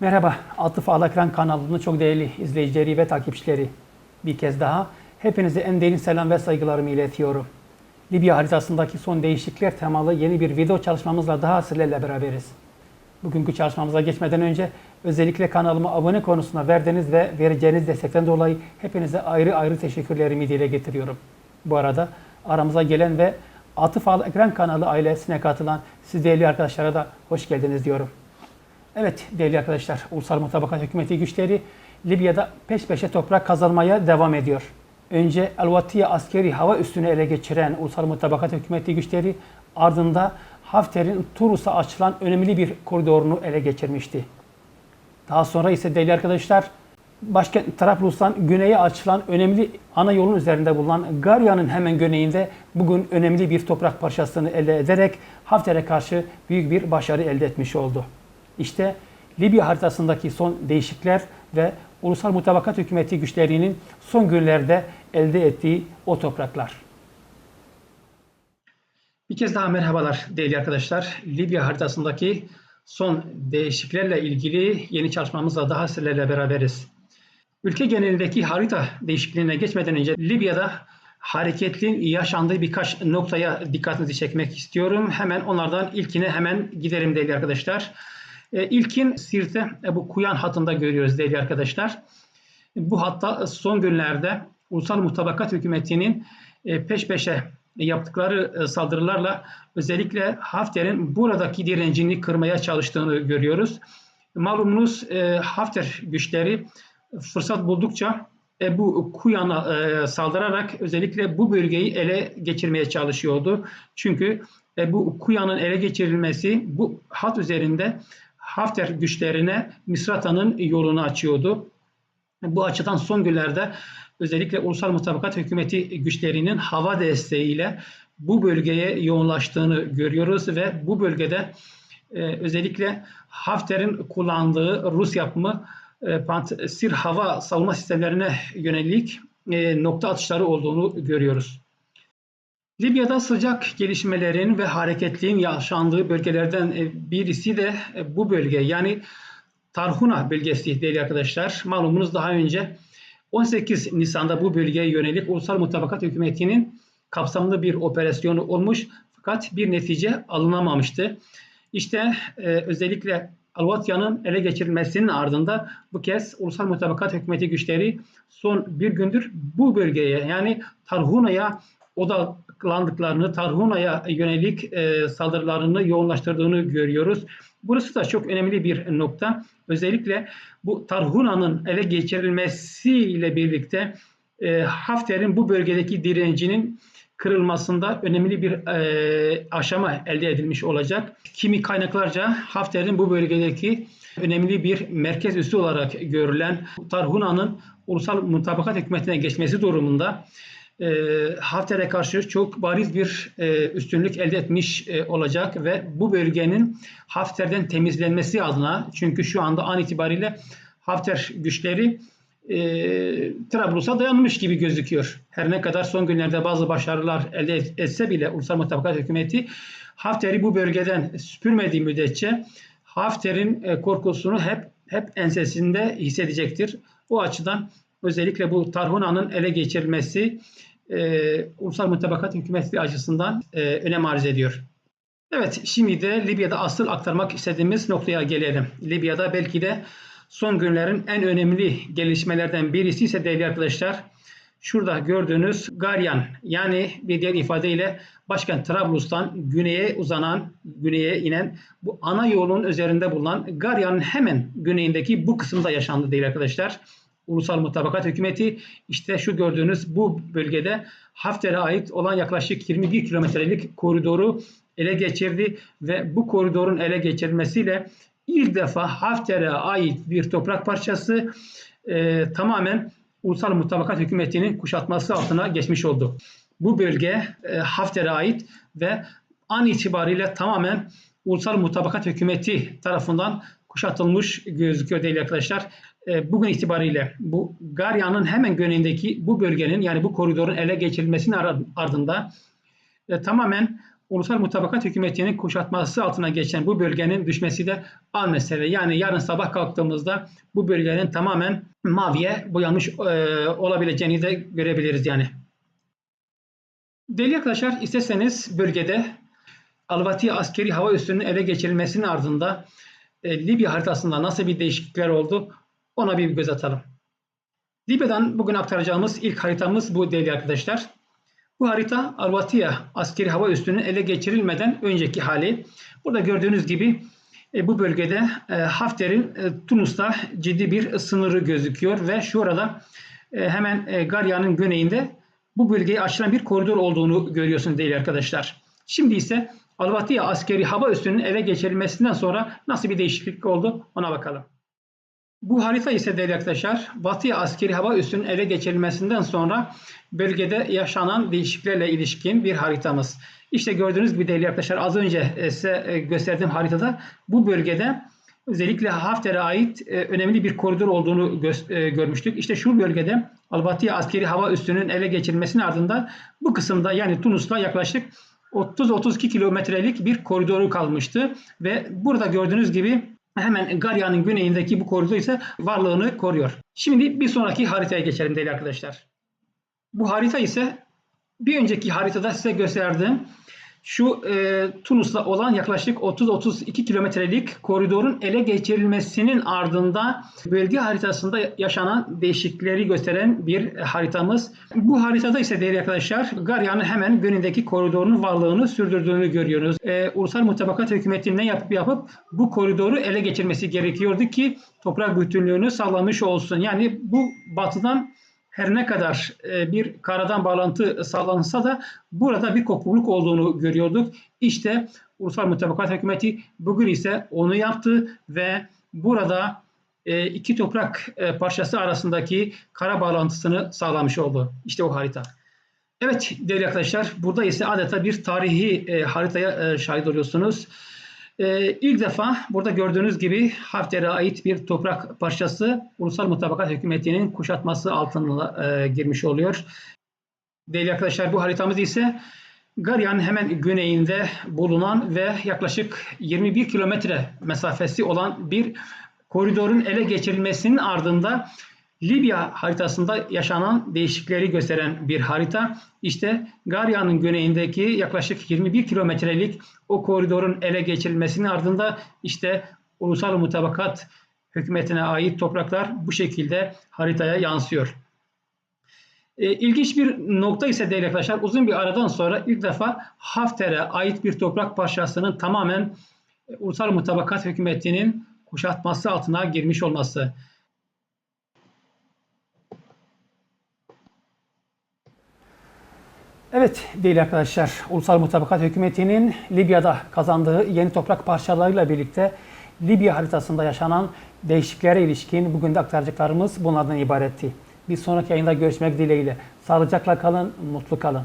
Merhaba, Atıf Alakran kanalının çok değerli izleyicileri ve takipçileri. Bir kez daha hepinize en derin selam ve saygılarımı iletiyorum. Libya haritasındaki son değişiklikler temalı yeni bir video çalışmamızla daha sizlerle beraberiz. Bugünkü çalışmamıza geçmeden önce özellikle kanalıma abone konusuna verdiğiniz ve vereceğiniz destekten dolayı hepinize ayrı ayrı teşekkürlerimi dile getiriyorum. Bu arada aramıza gelen ve Atıf Al Ekran kanalı ailesine katılan siz değerli arkadaşlara da hoş geldiniz diyorum. Evet değerli arkadaşlar, Ulusal Mutabakat Hükümeti güçleri Libya'da peş peşe toprak kazanmaya devam ediyor. Önce El-Vatiye askeri hava üssünü ele geçiren Ulusal Mutabakat Hükümeti güçleri ardında Hafter'in Tunus'a açılan önemli bir koridorunu ele geçirmişti. Daha sonra ise değerli arkadaşlar başkent Trablus'tan güneye açılan önemli ana yolun üzerinde bulunan Garya'nın hemen güneyinde bugün önemli bir toprak parçasını elde ederek Hafter'e karşı büyük bir başarı elde etmiş oldu. İşte Libya haritasındaki son değişiklikler ve Ulusal Mutabakat Hükümeti güçlerinin son günlerde elde ettiği o topraklar. Bir kez daha merhabalar değerli arkadaşlar. Libya haritasındaki son değişikliklerle ilgili yeni çalışmamızla daha sizlerle beraberiz. Ülke genelindeki harita değişikliğine geçmeden önce Libya'da hareketliğin yaşandığı birkaç noktaya dikkatinizi çekmek istiyorum. Hemen onlardan ilkine hemen gidelim değerli arkadaşlar. E, İlkin Sirte bu Kuyan hattında görüyoruz değerli arkadaşlar. Bu hatta son günlerde Ulusal Mutabakat Hükümeti'nin e, peş peşe yaptıkları e, saldırılarla özellikle Hafter'in buradaki direncini kırmaya çalıştığını görüyoruz. Malumunuz Hafter güçleri fırsat buldukça bu Kuyan'a saldırarak özellikle bu bölgeyi ele geçirmeye çalışıyordu. Çünkü bu Kuyan'ın ele geçirilmesi bu hat üzerinde Hafter güçlerine Misrata'nın yolunu açıyordu. Bu açıdan son günlerde özellikle Ulusal Mutabakat Hükümeti güçlerinin hava desteğiyle bu bölgeye yoğunlaştığını görüyoruz ve bu bölgede e, özellikle Hafter'in kullandığı Rus yapımı e, Pantsir hava savunma sistemlerine yönelik e, nokta atışları olduğunu görüyoruz. Libya'da sıcak gelişmelerin ve hareketliğin yaşandığı bölgelerden e, birisi de e, bu bölge. Yani Tarhuna bölgesi değerli arkadaşlar. Malumunuz daha önce 18 Nisan'da bu bölgeye yönelik Ulusal Mutabakat Hükümeti'nin kapsamlı bir operasyonu olmuş fakat bir netice alınamamıştı. İşte e, özellikle Alvatya'nın ele geçirilmesinin ardında bu kez Ulusal Mutabakat Hükümeti güçleri son bir gündür bu bölgeye yani Tarhuna'ya odaklandıklarını, Tarhuna'ya yönelik e, saldırılarını yoğunlaştırdığını görüyoruz. Burası da çok önemli bir nokta. Özellikle bu Tarhuna'nın ele geçirilmesiyle birlikte e, Hafter'in bu bölgedeki direncinin kırılmasında önemli bir e, aşama elde edilmiş olacak. Kimi kaynaklarca Hafter'in bu bölgedeki önemli bir merkez üssü olarak görülen Tarhuna'nın ulusal mutabakat hükümetine geçmesi durumunda e, Hafter'e karşı çok bariz bir e, üstünlük elde etmiş e, olacak ve bu bölgenin Hafter'den temizlenmesi adına çünkü şu anda an itibariyle Hafter güçleri e, Trablus'a dayanmış gibi gözüküyor. Her ne kadar son günlerde bazı başarılar elde etse bile Ulusal Mutabakat Hükümeti Hafter'i bu bölgeden süpürmediği müddetçe Hafter'in e, korkusunu hep hep ensesinde hissedecektir. O açıdan özellikle bu Tarhuna'nın ele geçirilmesi e, ulusal mutabakat hükümeti açısından e, önem arz ediyor. Evet şimdi de Libya'da asıl aktarmak istediğimiz noktaya gelelim. Libya'da belki de son günlerin en önemli gelişmelerden birisi ise değerli arkadaşlar şurada gördüğünüz Garyan yani bir diğer ifadeyle başkent Trablus'tan güneye uzanan, güneye inen bu ana yolun üzerinde bulunan Garyan'ın hemen güneyindeki bu kısımda yaşandı değil arkadaşlar. Ulusal Mutabakat Hükümeti işte şu gördüğünüz bu bölgede Hafter'e ait olan yaklaşık 21 kilometrelik koridoru ele geçirdi ve bu koridorun ele geçirilmesiyle ilk defa Hafter'e ait bir toprak parçası e, tamamen Ulusal Mutabakat Hükümeti'nin kuşatması altına geçmiş oldu. Bu bölge e, Hafter'e ait ve an itibariyle tamamen Ulusal Mutabakat Hükümeti tarafından kuşatılmış gözüküyor değerli arkadaşlar. E, bugün itibariyle bu Garya'nın hemen güneyindeki bu bölgenin yani bu koridorun ele geçirilmesinin ardında e, tamamen Ulusal Mutabakat Hükümeti'nin kuşatması altına geçen bu bölgenin düşmesi de an mesele. Yani yarın sabah kalktığımızda bu bölgenin tamamen maviye boyanmış e, olabileceğini de görebiliriz yani. Değerli arkadaşlar isterseniz bölgede Alvati askeri hava üssünün ele geçirilmesinin ardında e, Libya haritasında nasıl bir değişiklikler oldu ona bir göz atalım. Libya'dan bugün aktaracağımız ilk haritamız bu değerli arkadaşlar. Bu harita Alvatiya askeri hava üssünün ele geçirilmeden önceki hali. Burada gördüğünüz gibi e, bu bölgede e, Hafter'in e, Tunus'ta ciddi bir sınırı gözüküyor ve şu arada e, hemen e, Garya'nın güneyinde bu bölgeye açılan bir koridor olduğunu görüyorsunuz değerli arkadaşlar. Şimdi ise Alvatiya askeri hava üssünün ele geçirilmesinden sonra nasıl bir değişiklik oldu ona bakalım. Bu harita ise değerli arkadaşlar Batı askeri hava üssünün ele geçirilmesinden sonra bölgede yaşanan değişikliklerle ilişkin bir haritamız. İşte gördüğünüz gibi değerli arkadaşlar az önce e, size e, gösterdiğim haritada bu bölgede özellikle Hafter'e ait e, önemli bir koridor olduğunu görmüştük. İşte şu bölgede Albatiya askeri hava üssünün ele geçirilmesinin ardından bu kısımda yani Tunus'ta yaklaşık 30-32 kilometrelik bir koridoru kalmıştı ve burada gördüğünüz gibi hemen Garya'nın güneyindeki bu koridor ise varlığını koruyor. Şimdi bir sonraki haritaya geçelim değerli arkadaşlar. Bu harita ise bir önceki haritada size gösterdiğim şu e, Tunus'la olan yaklaşık 30-32 kilometrelik koridorun ele geçirilmesinin ardında bölge haritasında yaşanan değişiklikleri gösteren bir haritamız. Bu haritada ise değerli arkadaşlar Garya'nın hemen güneyindeki koridorun varlığını sürdürdüğünü görüyoruz. E, Ulusal Mutabakat Hükümeti'nin ne yapıp yapıp bu koridoru ele geçirmesi gerekiyordu ki toprak bütünlüğünü sağlamış olsun. Yani bu batıdan her ne kadar e, bir karadan bağlantı sağlansa da burada bir kopukluk olduğunu görüyorduk. İşte Ulusal Mutabakat Hükümeti bugün ise onu yaptı ve burada e, iki toprak e, parçası arasındaki kara bağlantısını sağlamış oldu. İşte o harita. Evet değerli arkadaşlar burada ise adeta bir tarihi haritaya şahit oluyorsunuz. Ee, ilk defa burada gördüğünüz gibi Hafter'e ait bir toprak parçası Ulusal Mutabakat Hükümeti'nin kuşatması altına e, girmiş oluyor. Değerli arkadaşlar bu haritamız ise Garya'nın hemen güneyinde bulunan ve yaklaşık 21 kilometre mesafesi olan bir koridorun ele geçirilmesinin ardında Libya haritasında yaşanan değişiklikleri gösteren bir harita. İşte Garya'nın güneyindeki yaklaşık 21 kilometrelik o koridorun ele geçirilmesinin ardında işte ulusal mutabakat hükümetine ait topraklar bu şekilde haritaya yansıyor. E, ilginç bir nokta ise değerli arkadaşlar uzun bir aradan sonra ilk defa Hafter'e ait bir toprak parçasının tamamen e, ulusal mutabakat hükümetinin kuşatması altına girmiş olması. Evet değerli arkadaşlar, Ulusal Mutabakat Hükümeti'nin Libya'da kazandığı yeni toprak parçalarıyla birlikte Libya haritasında yaşanan değişikliklere ilişkin bugün de aktaracaklarımız bunlardan ibaretti. Bir sonraki yayında görüşmek dileğiyle. Sağlıcakla kalın, mutlu kalın.